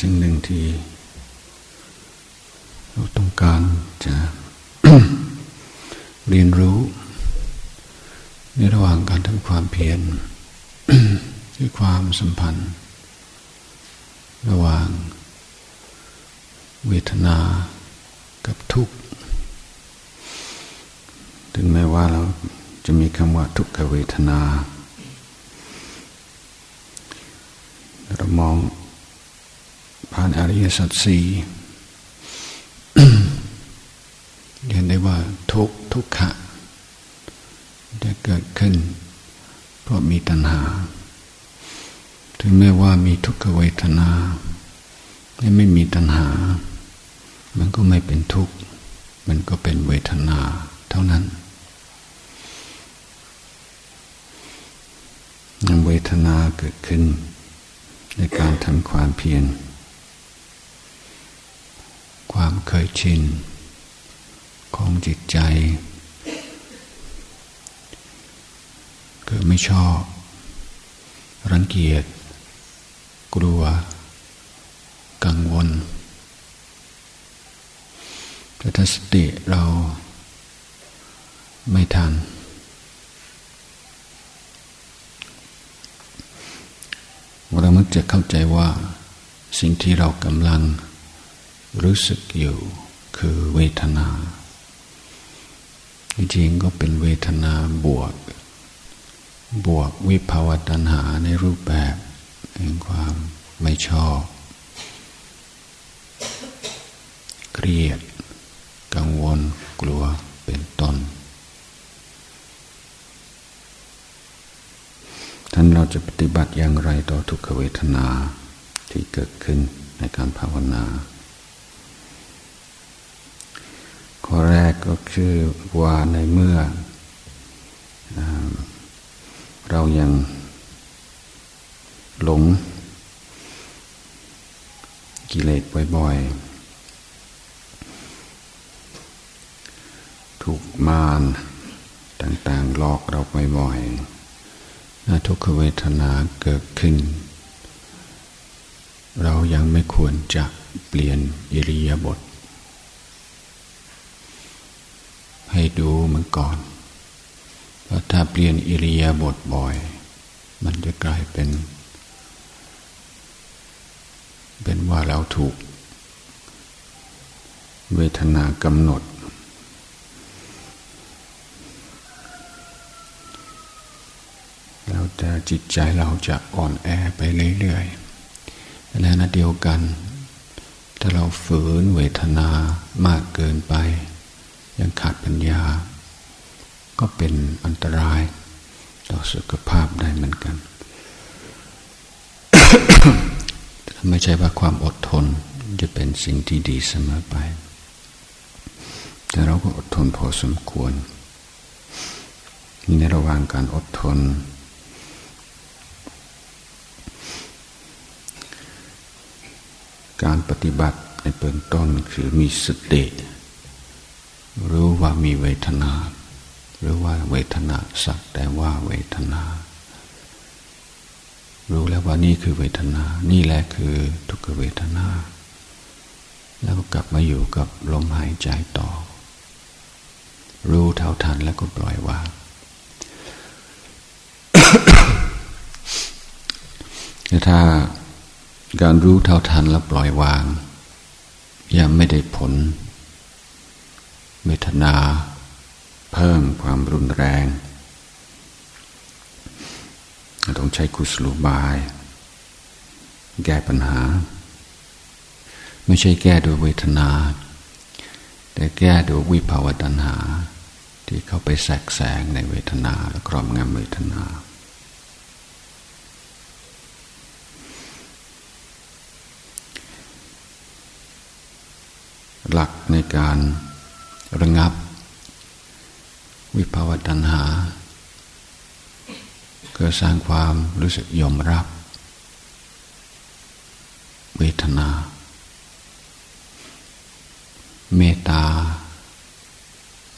สิ่งหนึ่งที่เราต้องการจะเรียนรู้ ในระหว่างการทำความเพียรคือความสัมพันธ์ ระหว่างเวทนากับทุกข์ ถึงแม้ว่าเราจะมีคำว่าทุกขเวทนา เรามอง ผ่านอริยสัจสี่เห็นได้ว่าทุกทุกขะจะเกิดขึ้น เพราะมีตัณหา ถึงแม้ว่ามีทุกขเวทนาไม่มีตัณหา มันก็ไม่เป็นทุกข์มันก็เป็นเวทนาเท่านั้นเวทนาเกิดขึ้นในการทำความเพียร ความเคยชิน ของจิตใจ คือไม่ชอบ รังเกียจ กลัว กังวล แต่ถ้าสติเราไม่ทัน เรามักจะเข้าใจว่าสิ่งที่เรากำลัง รู้สึกอยู่คือเวทนาจริงๆก็เป็นเวทนาบวก บวกวิภาวตัณหาในรูปแบบแห่งความไม่ชอบ เครียด กังวลกลัวเป็นต้นท่านเราจะปฏิบัติอย่างไรต่อทุกขเวทนาที่เกิดขึ้นในการภาวนาข้อแร กก็คือว่าในเมื่อ เรายังหลงกิเลสบ่อยๆ ถูกมารต่างๆหลอกเราบ่อยๆทุกขเวทนาเกิดขึ้น เรายังไม่ควรจะเปลี่ยนอิริยาบถ ให้ดูเมันก่อน เพราะถ้าเปลี่ยนอิริยาบถบ่อย มันจะกลายเป็น เป็นว่าเราถูก เวทนากำหนด แล้วแต่จิตใจเราจะอ่อนแอไปเรื่อยๆและนะเดียวกัน ถ้าเราฝืนเวทนามากเกินไป ขาดปัญญา ก็เป็นอันตรายต่อสุขภาพได้เหมือนกัน ไม่ใช่ว่าความอดทนจะเป็นสิ่งที่ดีเสมอไป แต่เราก็อดทนพอสมควร ในระหว่างการอดทน การปฏิบัติในเบื้องต้นคือมีสติ รู้ว่ามีเวทนาหรือว่าเวทนาสักแต่ว่าเวทนา รู้แล้วว่านี่คือเวทนา นี่แหละคือทุกขเวทนา แล้วก็กลับมาอยู่กับลมหายใจต่อ รู้เท่าทันแล้วก็ปล่อยวางแต่ถ้าการรู้เท่าทันแล้วปล่อยวาง ยังไม่ได้ผล เวทนา เพิ่มความรุนแรงต้องใช้กุศโลบาย แก้ปัญหา ไม่ใช่แก้โดยเวทนา แต่แก้โดยวิภาวตัณหา ที่เข้าไปแสกแสงในเวทนาและครอบงำเวทนาหลักในการ ระงับ วิภาวตัณหา ก็สร้างความรู้สึกยอมรับ เวทนา เมตตา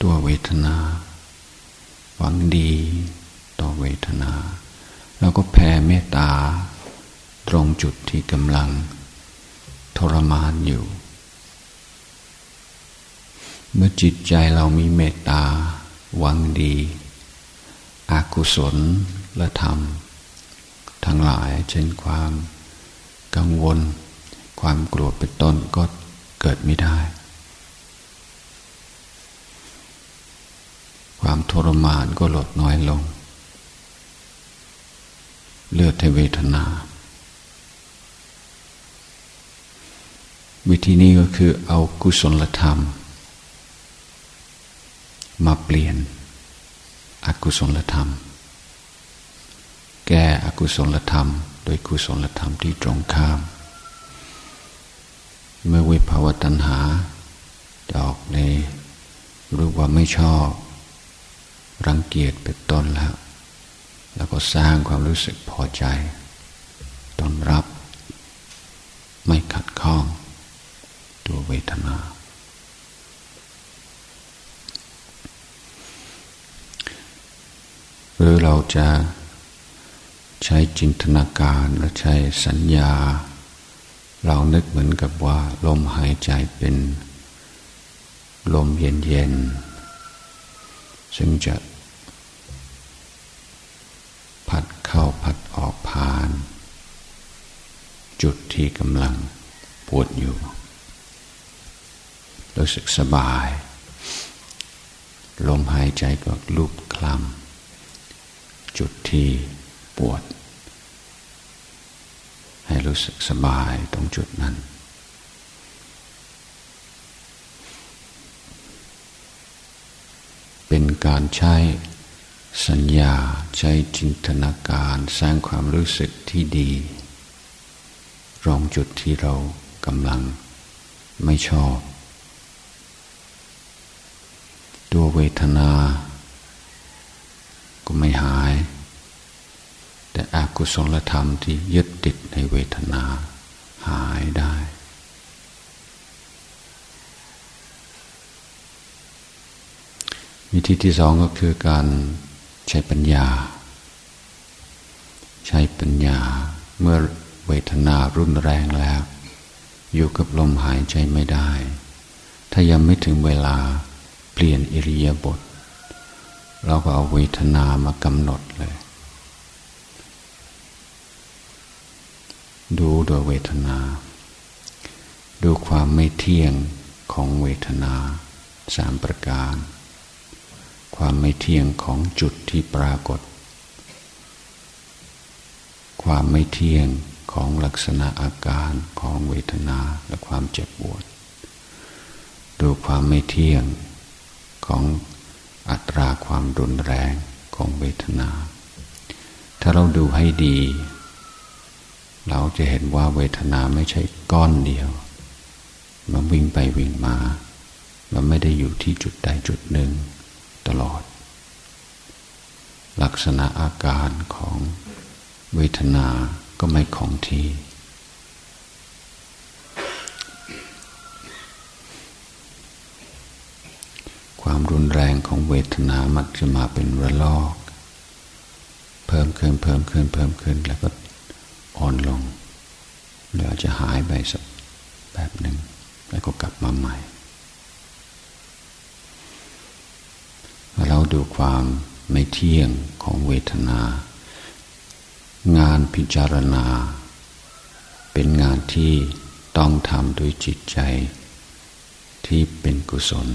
ตัวเวทนา หวังดีต่อเวทนา แล้วก็แผ่เมตตา ตรงจุดที่กำลังทรมานอยู่ เมื่อจิตใจเรามีเมตตา หวังดีอากุศลและธรรม ทั้งหลายเช่นความกังวล ความโกรธเป็นต้นก็เกิดไม่ได้ ความทรมานก็ลดน้อยลง เลือดให้เวทนา วิธีนี้ก็คือเอากุศลธรรม มาเปลี่ยน อกุศลธรรม แก้อกุศลธรรม โดยกุศลธรรมที่ตรงข้าม เมื่อวิภาวตัณหาจะออกในรู้ว่าไม่ชอบ รังเกียจเป็นต้นแล้ว แล้วก็สร้างความรู้สึกพอใจต้อนรับ ไม่ขัดข้อง ตัวเวทนา หรือเราจะใช้จินตนาการและใช้สัญญา เรานึกเหมือนกับว่า ลมหายใจเป็น ลมเย็นๆ ซึ่งจะ พัดเข้าพัดออกผ่าน จุดที่กำลังปวดอยู่รู้สึกสบาย ลมหายใจก็ลุกคลำ จุดที่ปวด ให้รู้สึกสบายตรงจุดนั้น เป็นการใช้สัญญาใช้จินตนาการสร้างความรู้สึกที่ดีรองจุดที่เรากำลังไม่ชอบ ตัวเวทนา ก็ไม่หาย กุศลธรรมที่ยึดติดในเวทนาหายได้ วิธีที่สองก็คือการใช้ปัญญา ใช้ปัญญาเมื่อเวทนารุนแรงแล้ว อยู่กับลมหายใจไม่ได้ ถ้ายังไม่ถึงเวลาเปลี่ยนอิริยาบถเราก็เอาเวทนามากำหนดเลย ดูโดยเวทนา ดูความไม่เที่ยงของเวทนาสามประการ ความไม่เที่ยงของจุดที่ปรากฏ ความไม่เที่ยงของลักษณะอาการของเวทนาและความเจ็บปวด ดูความไม่เที่ยงของอัตราความรุนแรงของเวทนา ถ้าเราดูให้ดี เราจะเห็นว่าเวทนาไม่ใช่ก้อนเดียว มันวิ่งไปวิ่งมา มันไม่ได้อยู่ที่จุดใดจุดหนึ่งตลอด ลักษณะอาการของเวทนาก็ไม่ของที่ความรุนแรงของเวทนามักจะมาเป็นระลอก เพิ่มขึ้นเพิ่มขึ้นเพิ่มขึ้นแล้วก็ อ่อนลงเดี๋ยวจะหายไปสักแบบหนึ่งแล้วก็กลับมาใหม่เราดูความไม่เที่ยงของเวทนา งานพิจารณา เป็นงานที่ต้องทำด้วยจิตใจที่เป็นกุศล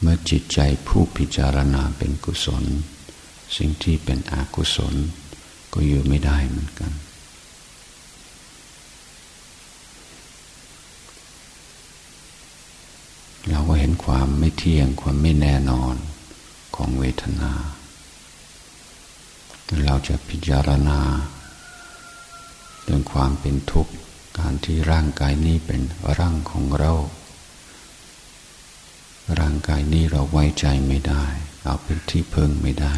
เมื่อจิตใจผู้พิจารณาเป็นกุศล สิ่งที่เป็นอกุศล ก็อยู่ไม่ได้เหมือนกัน เราก็เห็นความไม่เที่ยงความไม่แน่นอนของเวทนา เราจะพิจารณาเรื่องความเป็นทุกข์การที่ร่างกายนี้เป็นร่างของเรา ร่างกายนี้เราไว้ใจไม่ได้ เอาเป็นที่พึ่งไม่ได้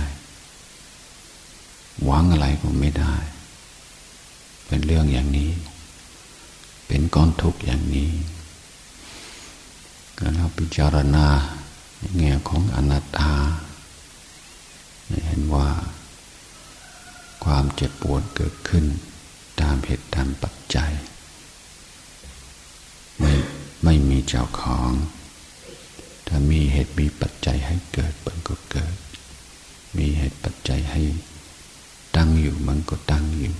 หวังอะไรก็ไม่ได้ เป็นเรื่องอย่างนี้ เป็นก้อนทุกข์อย่างนี้ก็เราพิจารณาแง่ของอนัตตาเห็นว่า ความเจ็บปวดเกิดขึ้น ตามเหตุตามปัจจัย ไม่ไม่มีเจ้าของ ถ้ามีเหตุมีปัจจัยให้เกิดมันก็เกิด มีเหตุปัจจัยให้ ตั้งอยู่มันก็ตั้งอยู่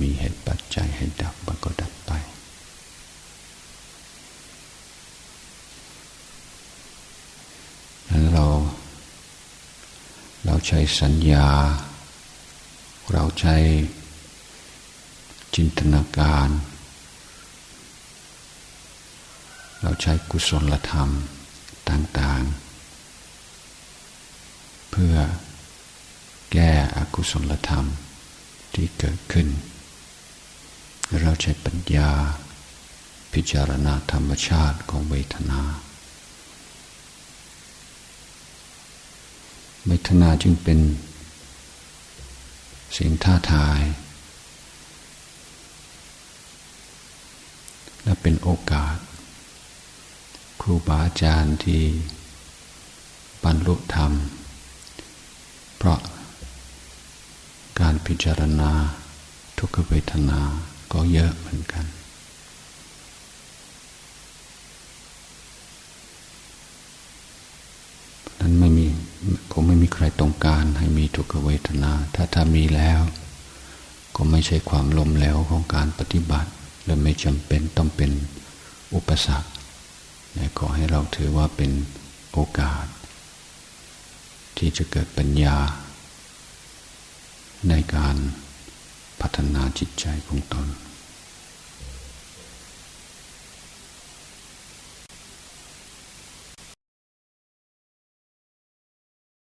มีเหตุปัจจัยให้ดับมันก็ดับไป นั้นเรา เราใช้สัญญา เราใช้จินตนาการ เราใช้กุศลธรรมต่าง ๆ เพื่อ กุศลธรรมที่เกิดขึ้น เราใช้ปัญญา พิจารณาธรรมชาติของเวทนา เวทนาจึงเป็นสิ่งท้าทาย และเป็นโอกาส ครูบาอาจารย์ที่บรรลุธรรม เพราะการ พิจารณา ทุกขเวทนาก็เยอะเหมือนกัน นั้นไม่มีคงไม่มีใครต้องการให้มีทุกขเวทนา ถ้าถ้ามีแล้ว ก็ไม่ใช่ความล้มเหลวของการปฏิบัติ และไม่จำเป็นต้องเป็นอุปสรรคขอให้เราถือว่าเป็นโอกาส ที่จะเกิดปัญญา ในการพัฒนาจิตใจของตน